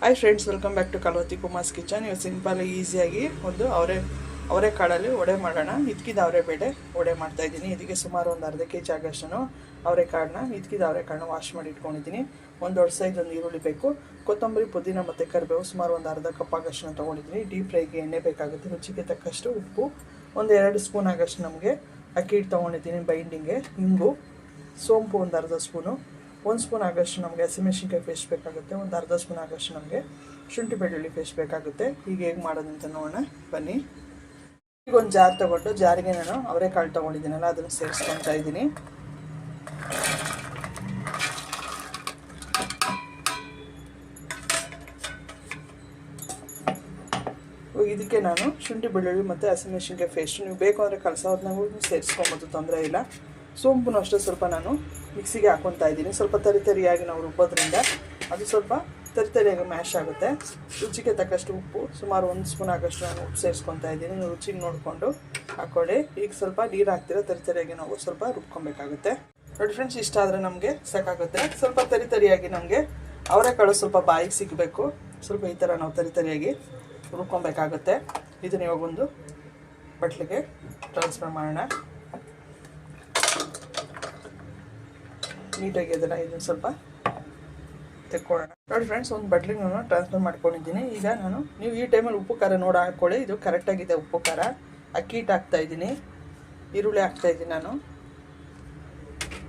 Hi friends welcome back to Kalavati Kumar's kitchen ಇವು simple ಈಸಿಯಾಗಿ ಒಂದು ಅವರೇ ಅವರೇ ಕಾಳಲ್ಲಿ ವಡೆ ಮಾಡೋಣ. ಇದಕ್ಕಿದ ಅವರೇ ಬೇಳೆ ಮಾಡ್ತಾ ಇದ್ದೀನಿ. ಇದಕ್ಕೆ ಸುಮಾರು ಒಂದು ಅರ್ಧ ಕೆ ಜಿ ಆಗೋಷ್ಟು ಅವರೆಕಾಳನ್ನ ಇದಕ್ಕಿದ ಅವರೆಕಾಳನ್ನ ವಾಶ್ ಮಾಡಿ ಇಟ್ಕೊಂಡಿದ್ದೀನಿ. ಒಂದು ದೊಡ್ಡ ಸೈಜ್ ಒಂದು ಈರುಳ್ಳಿ ಬೇಕು. ಕೊತ್ತಂಬರಿ, ಪುದೀನ ಮತ್ತು ಕರಿಬೇವು ಸುಮಾರು ಒಂದು ಅರ್ಧ ಕಪ್ ಆಗೋಷ್ಟು ತೊಗೊಂಡಿದ್ದೀನಿ. ಡೀಪ್ ಫ್ರೈಗೆ ಎಣ್ಣೆ ಬೇಕಾಗುತ್ತೆ. ರುಚಿಗೆ ತಕ್ಕಷ್ಟು ಉಪ್ಪು. ಒಂದು ಎರಡು ಸ್ಪೂನ್ ಆಗೋಷ್ಟು ನಮಗೆ ಅಕ್ಕಿ ಹಿಟ್ಟು ತೊಗೊಂಡಿದ್ದೀನಿ ಬೈಂಡಿಂಗೆ ನಿಂಬು ಸೋಂಪು ಒಂದು ಅರ್ಧ ಸ್ಪೂನು ಒಂದು ಸ್ಪೂನ್ ಆಗೋಷ್ಟು ನಮಗೆ ಹಸಿಮೆಣಸಿನ್ಕಾಯಿ ಪೇಸ್ಟ್ ಬೇಕಾಗುತ್ತೆ, ಒಂದು ಅರ್ಧ ಸ್ಪೂನ್ ಆಗೋಷ್ಟು ನಮಗೆ ಶುಂಠಿ ಬೆಳ್ಳುಳ್ಳಿ ಪೇಸ್ಟ್ ಬೇಕಾಗುತ್ತೆ. ಈಗ ಹೇಗೆ ಅಂತ ನೋಡೋಣ, ಬನ್ನಿ. ಈಗ ಒಂದು ಜಾರ್ ತೊಗೊಂಡು, ಜಾರಿಗೆ ನಾನು ಅವರೆಕಾಳು ತೊಗೊಂಡಿದ್ದೀನಲ್ಲ, ಅದನ್ನು ಸೇರಿಸ್ಕೊತಾ ಇದ್ದೀನಿ. ಇದಕ್ಕೆ ನಾನು ಶುಂಠಿ ಬೆಳ್ಳುಳ್ಳಿ ಮತ್ತು ಹಸಿಮೆಣಸಿನ್ಕಾಯಿ ಪೇಸ್ಟ್ ನೀವು ಬೇಕು ಅಂದರೆ ಕಲಸೋದನ್ನ ಸೇರಿಸ್ಕೊಬೋದು, ತೊಂದರೆ ಇಲ್ಲ. ಸೋಂಪುನು ಅಷ್ಟೇ ಸ್ವಲ್ಪ ನಾನು ಮಿಕ್ಸಿಗೆ ಹಾಕೊತಾ ಇದ್ದೀನಿ. ಸ್ವಲ್ಪ ತರಿ ತರಿಯಾಗಿ ನಾವು ರುಬ್ಬೋದ್ರಿಂದ ಅದು ಸ್ವಲ್ಪ ತರಿತರಿಯಾಗಿ ಮ್ಯಾಶ್ ಆಗುತ್ತೆ. ರುಚಿಗೆ ತಕ್ಕಷ್ಟು ಉಪ್ಪು, ಸುಮಾರು ಒಂದು ಸ್ಪೂನ್ ಆಗೋಷ್ಟು ನಾನು ಉಪ್ಪು ಸೇರಿಸ್ಕೊತಾ ಇದ್ದೀನಿ. ರುಚಿಗೆ ನೋಡಿಕೊಂಡು ಹಾಕ್ಕೊಳ್ಳಿ ಈಗ ಸ್ವಲ್ಪ ನೀರು ಹಾಕ್ತಿರೋ ತರಿತರಿಯಾಗಿ ನಾವು ಸ್ವಲ್ಪ ರುಬ್ಕೊಬೇಕಾಗುತ್ತೆ. ನೋಡಿ ಫ್ರೆಂಡ್ಸ್ ಇಷ್ಟ ಆದರೆ ನಮಗೆ ಸಾಕಾಗುತ್ತೆ. ಸ್ವಲ್ಪ ತರಿ ತರಿಯಾಗಿ ನಮಗೆ ಅವರೆಕಾಳು ಸ್ವಲ್ಪ ಬಾಯಿಗೆ ಸಿಗಬೇಕು. ಸ್ವಲ್ಪ ಈ ಥರ ನಾವು ತರಿತರಿಯಾಗಿ ರುಬ್ಕೊಬೇಕಾಗುತ್ತೆ. ಇದನ್ನ ಇವಾಗ ಒಂದು ಬಟ್ಲಿಗೆ ಟ್ರಾನ್ಸ್ಫರ್ ಮಾಡೋಣ. ನೀಟಾಗಿ ಅದನ್ನು ಇದನ್ನು ಸ್ವಲ್ಪ ತೆಕ್ಕೊಳ್ಳೋಣ. ನೋಡಿ ಫ್ರೆಂಡ್ಸ್ ಒಂದು ಬಟ್ಲಿಗೆ ನಾನು ಟ್ರಾನ್ಸ್ಫರ್ ಮಾಡ್ಕೊಂಡಿದ್ದೀನಿ. ಈಗ ನಾನು ನೀವು ಈ ಟೈಮಲ್ಲಿ ಉಪ್ಪು, ಖಾರ ನೋಡಿ ಹಾಕ್ಕೊಳ್ಳಿ ಇದು ಕರೆಕ್ಟಾಗಿದೆ ಉಪ್ಪು, ಖಾರ. ಅಕ್ಕಿ ಹಿಟ್ಟು ಹಾಕ್ತಾ ಇದ್ದೀನಿ. ಈರುಳ್ಳಿ ಹಾಕ್ತಾ ಇದ್ದೀನಿ ನಾನು.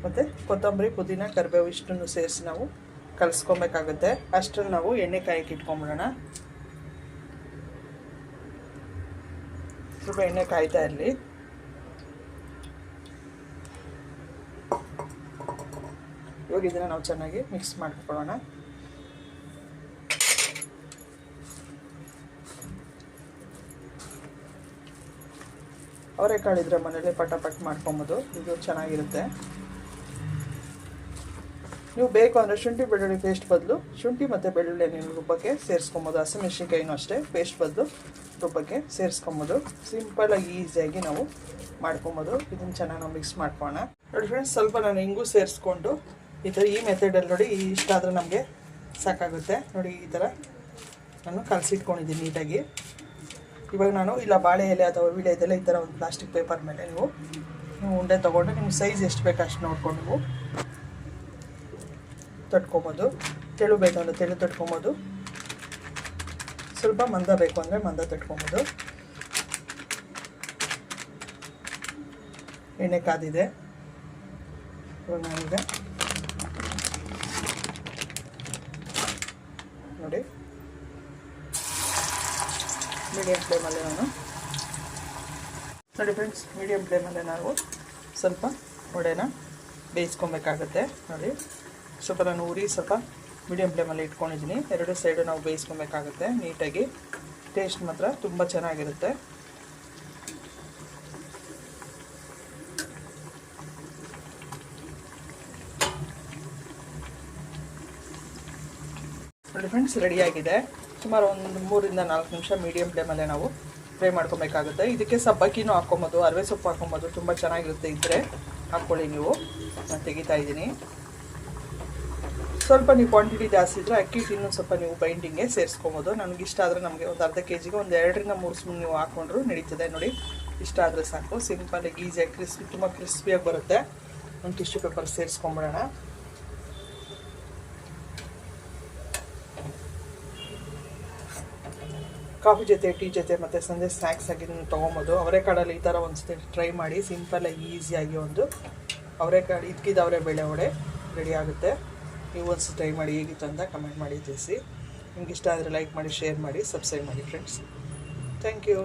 ಮತ್ತು ಕೊತ್ತಂಬರಿ, ಪುದೀನ, ಕರಿಬೇವು ಇಷ್ಟನ್ನು ಸೇರಿಸಿ ನಾವು ಕಲಿಸ್ಕೊಬೇಕಾಗುತ್ತೆ. ಅಷ್ಟರಲ್ಲಿ ನಾವು ಎಣ್ಣೆ ಕಾಯಕ್ಕೆ ಇಟ್ಕೊಂಬಿಡೋಣ. ಸ್ವಲ್ಪ ಎಣ್ಣೆ ಕಾಯ್ತಾ ಇರಲಿ. ಇವಾಗ ಇದನ್ನು ನಾವು ಚೆನ್ನಾಗಿ ಮಿಕ್ಸ್ ಮಾಡ್ಕೊಳ್ಳೋಣ ಅವರೆಕಾಳು ಇದ್ರೆ ಮನೇಲಿ ಪಟ ಪಟ್ ಮಾಡ್ಕೊಬೋದು. ಇದು ಚೆನ್ನಾಗಿರುತ್ತೆ. ನೀವು ಬೇಕು ಅಂದರೆ ಶುಂಠಿ, ಬೆಳ್ಳುಳ್ಳಿ ಪೇಸ್ಟ್ ಬದಲು, ಶುಂಠಿ ಮತ್ತು ಬೆಳ್ಳುಳ್ಳಿ ನೀವು ರುಬ್ಬಕ್ಕೆ ಸೇರಿಸ್ಕೊಬೋದು. ಹಸಿಮೆಣ್ಸಿನ್ಕಾಯಿನೂ ಅಷ್ಟೇ ಪೇಸ್ಟ್ ಬದಲು ರುಬ್ಬಕ್ಕೆ ಸೇರಿಸ್ಕೊಬೋದು. ಸಿಂಪಲಾಗಿ ಈಸಿಯಾಗಿ ನಾವು ಮಾಡ್ಕೊಬೋದು. ಇದನ್ನು ಚೆನ್ನಾಗಿ ನಾವು ಮಿಕ್ಸ್ ಮಾಡ್ಕೋಣ ನೋಡಿ ಫ್ರೆಂಡ್ಸ್ ಸ್ವಲ್ಪ ನಾನು ಹಿಂಗೂ ಸೇರಿಸ್ಕೊಂಡು ಈ ಥರ ಈ ಮೆಥಡಲ್ಲಿ ನೋಡಿ ಇಷ್ಟ ಆದರೆ ನಮಗೆ ಸಾಕಾಗುತ್ತೆ. ನೋಡಿ ಈ ಥರ ನಾನು ಕಲಸಿಟ್ಕೊಂಡಿದ್ದೀನಿ ನೀಟಾಗಿ. ಇವಾಗ ನಾನು ಇಲ್ಲ, ಬಾಳೆ ಎಲೆ ಅಥವಾ ವಿಳೆ ಇದೆಲ್ಲ ಈ ಥರ ಒಂದು ಪ್ಲಾಸ್ಟಿಕ್ ಪೇಪರ್ ಮೇಲೆ ನೀವು ನೀವು ಉಂಡೆ ತೊಗೊಂಡು ನಿಮ್ಗೆ ಸೈಜ್ ಎಷ್ಟು ಬೇಕು ಅಷ್ಟು ನೋಡ್ಕೊಂಡು ನೀವು ತಟ್ಕೊಬೋದು. ತೆಳು ಬೇಕು ಅಂದರೆ ತೆಳು ತಟ್ಕೊಬೋದು. ಸ್ವಲ್ಪ ಮಂದ ಬೇಕು ಅಂದರೆ ಮಂದ ತಟ್ಕೊಬೋದು. ಎಣ್ಣೆ ಕಾದಿದೆ. ಇವಾಗ ನಾನೀಗ ನೋಡಿ. ಮೀಡಿಯಂ ಫ್ಲೇಮಲ್ಲಿ ನಾನು. ನೋಡಿ ಫ್ರೆಂಡ್ಸ್ ಮೀಡಿಯಂ ಫ್ಲೇಮಲ್ಲಿ ನಾವು ಸ್ವಲ್ಪ ವಡೆನ ಬೇಯಿಸ್ಕೊಬೇಕಾಗತ್ತೆ. ನೋಡಿ. ಸ್ವಲ್ಪ ನಾನು ಉರಿ ಸ್ವಲ್ಪ ಮೀಡಿಯಂ ಫ್ಲೇಮಲ್ಲಿ ಇಟ್ಕೊಂಡಿದ್ದೀನಿ. ಎರಡು ಸೈಡು ನಾವು ಬೇಯಿಸ್ಕೊಬೇಕಾಗುತ್ತೆ ನೀಟಾಗಿ. ಟೇಸ್ಟ್ ಮಾತ್ರ ತುಂಬ ಚೆನ್ನಾಗಿರುತ್ತೆ. ನೋಡಿ ಫ್ರೆಂಡ್ಸ್ ರೆಡಿಯಾಗಿದೆ ಸುಮಾರು ಒಂದು ಮೂರಿಂದ ನಾಲ್ಕು ನಿಮಿಷ ಮೀಡಿಯಮ್ ಫ್ಲೇಮಲ್ಲೇ ನಾವು ಫ್ರೈ ಮಾಡ್ಕೊಬೇಕಾಗುತ್ತೆ. ಇದಕ್ಕೆ ಸಬ್ಬಕ್ಕಿನೂ ಹಾಕ್ಕೊಬೋದು, ಅರವೆ ಸೊಪ್ಪು ಹಾಕ್ಕೊಬೋದು, ತುಂಬ ಚೆನ್ನಾಗಿರುತ್ತೆ ಇದ್ದರೆ ಹಾಕ್ಕೊಳ್ಳಿ ನೀವು. ನಾನು ತೆಗಿತಾ ಇದ್ದೀನಿ. ಸ್ವಲ್ಪ ನೀವು ಕ್ವಾಂಟಿಟಿ ಜಾಸ್ತಿ ಇದ್ದರೆ ಅಕ್ಕಿ ಇನ್ನೂ ಸ್ವಲ್ಪ ನೀವು ಬೈಂಡಿಂಗ್ಗೆ ಸೇರಿಸ್ಕೊಬೋದು. ನನಗೆ ಇಷ್ಟ ಆದರೆ ನಮಗೆ ಒಂದು ಅರ್ಧ ಕೆ ಜಿಗೆ ಒಂದು ಎರಡರಿಂದ ಮೂರು ಸ್ಪೂನ್ ನೀವು ಹಾಕ್ಕೊಂಡ್ರು ನಡೀತದೆ ನೋಡಿ. ಇಷ್ಟ ಆದರೆ ಸಾಕು. ಸಿಂಪಲಾಗಿ ಈಸಿಯಾಗಿ ಕ್ರಿಸ್ಪಿ ತುಂಬ ಕ್ರಿಸ್ಪಿಯಾಗಿ ಬರುತ್ತೆ. ಒಂದು ಟಿಶ್ಯೂ ಪೇಪರ್ ಸೇರಿಸ್ಕೊಂಬಿಡೋಣ. ಕಾಫಿ ಜೊತೆ, ಟೀ ಜೊತೆ ಮತ್ತು ಸಂಜೆ ಸ್ನ್ಯಾಕ್ಸ್ ಆಗಿ ತೊಗೊಬೋದು. ಅವರೆಕಾಳಲ್ಲಿ ಈ ಥರ ಒಂದು ಟ್ರೈ ಮಾಡಿ ಸಿಂಪಲಾಗಿ ಈಸಿಯಾಗಿ ಒಂದು ಅವರೆಕಾಳು, ಇದ್ಕಿದ ಅವರೆ ಬೇಳೆ ವಡೆ ರೆಡಿ ಆಗುತ್ತೆ. ನೀವು ಒಂದ್ಸತಿ ಟ್ರೈ ಮಾಡಿ ಹೇಗಿತ್ತು ಅಂತ ಕಮೆಂಟ್ ಮಾಡಿ ತಿಳಿಸಿ. ನಿಮ್ಗೆ ಇಷ್ಟ ಆದರೆ ಲೈಕ್ ಮಾಡಿ ಶೇರ್ ಮಾಡಿ ಸಬ್ಸ್ಕ್ರೈಬ್ ಮಾಡಿ ಫ್ರೆಂಡ್ಸ್ ಥ್ಯಾಂಕ್ ಯು